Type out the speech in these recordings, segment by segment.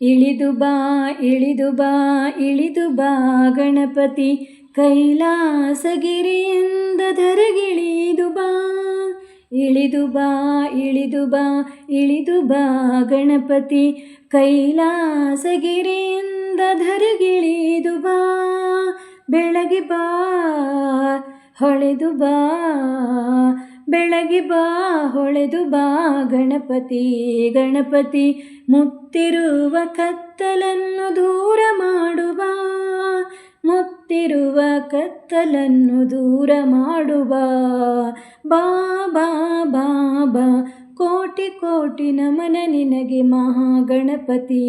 ಇಳಿದು ಬಾ ಇಳಿದು ಬಾ ಇಳಿದು ಬಾ ಗಣಪತಿ ಕೈಲಾಸಗಿರಿಯಿಂದ ಧರಗಿಳಿದು ಬಾ. ಇಳಿದು ಬಾ ಇಳಿದು ಬಾ ಇಳಿದು ಬಾ ಗಣಪತಿ ಕೈಲಾಸಗಿರಿಯಿಂದ ಧರಗಿಳಿದು ಬಾ. ಬೆಳಗ್ಗೆ ಬಾ, ಹೊಳೆದು ಬಾ ಬೆಳಗ್ಗೆ ಬಾ, ಹೊಳೆದು ಬಾ, ಗಣಪತಿ ಗಣಪತಿ. ಮುತ್ತಿರುವ ಕತ್ತಲನ್ನು ದೂರ ಮಾಡುವ ಮುತ್ತಿರುವ ಕತ್ತಲನ್ನು ದೂರ ಮಾಡುವ ಬಾ ಬಾ ಬಾ ಬಾ, ಕೋಟಿ ಕೋಟಿ ನಮನ ನಿನಗೆ ಮಹಾಗಣಪತಿ.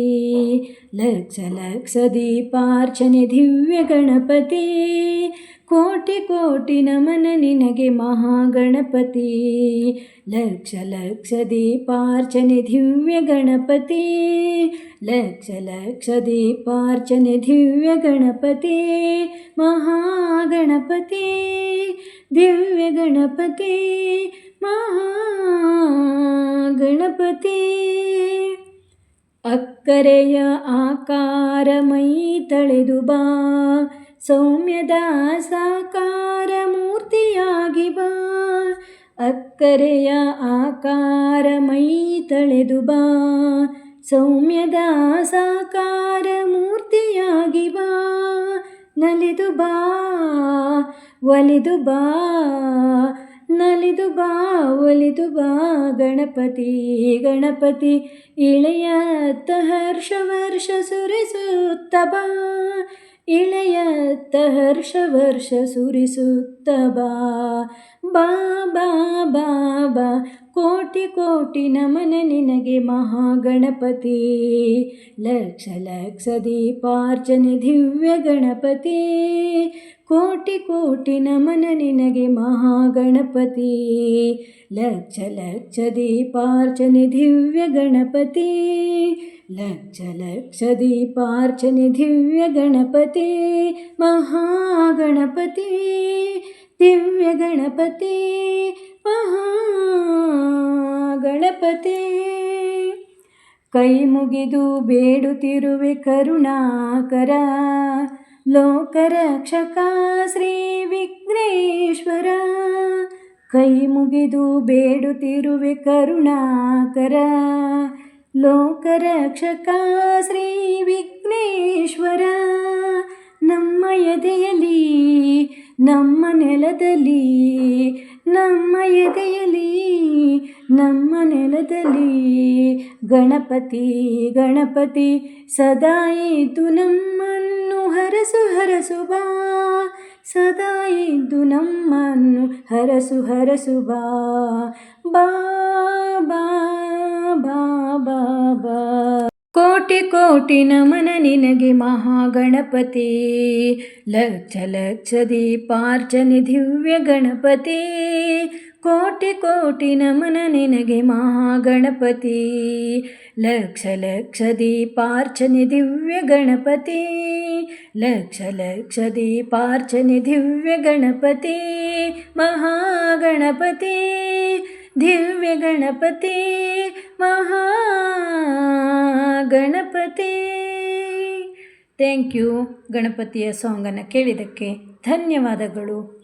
ಲಕ್ಷ ಲಕ್ಷ ದೀಪಾರ್ಚನೆ ದಿವ್ಯ ಗಣಪತಿ. ಕೋಟಿ ಕೋಟಿ ನಮನ ನಿನಗೆ ಮಹಾಗಣಪತಿ. ಲಕ್ಷ ಲಕ್ಷ ದೀಪಾರ್ಚನೆ ದಿವ್ಯ ಗಣಪತಿ. ಲಕ್ಷ ಲಕ್ಷ ದೀಪಾರ್ಚನೆ ದಿವ್ಯ ಗಣಪತಿ. ಮಹಾಗಣಪತಿ, ದಿವ್ಯ ಗಣಪತಿ, ಮಹಾಗಣಪತಿ. ಅಕ್ಕರೆಯ ಆಕಾರ ಮೈ ತಳೆದು ಬಾ. ಸೌಮ್ಯದ ಸಾಕಾರ ಮೂರ್ತಿಯಾಗಿ ಬಾ. ಅಕ್ಕರೆಯ ಆಕಾರ ಮೈ ತಳೆದು ಬಾ. ಸೌಮ್ಯದ ಸಾಕಾರ ಮೂರ್ತಿಯಾಗಿ ಬಾ. ನಲಿದು ಬಾ, ಒಲಿದು ಬಾ. ನಲಿದು ಬಾ, ಒಲಿದು ಬಾ. ಗಣಪತಿ ಗಣಪತಿ, ಇಳೆಯತ್ತ ಹರ್ಷ ವರ್ಷ ಸುರಿಸುತ್ತ ಬಾ. ಇಳೆಯತ್ತ ಹರ್ಷ ವರ್ಷ ಸುರಿಸುತ್ತ ಬಾ ಬಾ ಬಾ ಬಾ ಬಾ. ಕೋಟಿ ಕೋಟಿ ನಮನ ನಿನಗೆ ಮಹಾಗಣಪತಿ. ಲಕ್ಷ ಲಕ್ಷ ದೀಪಾರ್ಚನೆ ದಿವ್ಯ ಗಣಪತಿ. ಕೋಟಿ ಕೋಟಿ ನಮನ ನಿನಗೆ ಮಹಾಗಣಪತಿ. ಲಕ್ಷ ಲಕ್ಷ ದೀಪಾರ್ಚನೆ ದಿವ್ಯ ಗಣಪತಿ. ಲಕ್ಷ ಲಕ್ಷ ದೀಪಾರ್ಚನೆ ದಿವ್ಯ ಗಣಪತಿ. ಮಹಾಗಣಪತಿ, ದಿವ್ಯ ಗಣಪತಿ, ಮಹಾಗಣಪತಿ. ಕೈ ಮುಗಿದು ಬೇಡುತ್ತಿರುವೆ ಕರುಣಾಕರ. ಲೋಕರಕ್ಷಕ ಶ್ರೀ ವಿಘ್ನೇಶ್ವರ. ಕೈ ಮುಗಿದು ಬೇಡುತ್ತಿರುವೆ ಕರುಣಾಕರ. ಲೋಕರಕ್ಷಕ ಶ್ರೀ ವಿಘ್ನೇಶ್ವರ, ನಮ್ಮ ಎದೆಯಲ್ಲಿ ನಮ್ಮ ನೆಲದಲ್ಲಿ, ನಮ್ಮ ಎದೆಯಲ್ಲಿ ನಮ್ಮ ನೆಲದಲ್ಲಿ ಗಣಪತಿ ಗಣಪತಿ ಸದಾ ಇದ್ದು ನಮ್ಮನ್ನು ಹರಸು ಹರಸು ಬಾ, ಸದಾ ಇದ್ದು ನಮ್ಮನ್ನು ಹರಸು ಹರಸು ಬಾ. ಬಾ ಬಾ ಬಾ ಕೋಟಿ ಕೋಟಿ ನಮನ ನಿನಗೆ ಮಹಾಗಣಪತಿ, ಲಕ್ಷ ಲಕ್ಷ ದೀಪಾರ್ಚನೆ ದಿವ್ಯ ಗಣಪತಿ. ಕೋಟಿ ಕೋಟಿ ನಮನ ನಿನಗೆ ಮಹಾಗಣಪತಿ, ಲಕ್ಷ ಲಕ್ಷ ದೀಪಾರ್ಚನೆ ದಿವ್ಯ ಗಣಪತಿ. ಲಕ್ಷ ಲಕ್ಷ ದೀಪಾರ್ಚನೆ ದಿವ್ಯ ಗಣಪತಿ, ಮಹಾಗಣಪತಿ, ದಿವ್ಯ ಗಣಪತಿ, ಮಹಾಗಣಪತಿ. ಥ್ಯಾಂಕ್ ಯು ಗಣಪತಿಯ ಸಾಂಗನ್ನು ಕೇಳಿದ್ದಕ್ಕೆ ಧನ್ಯವಾದಗಳು.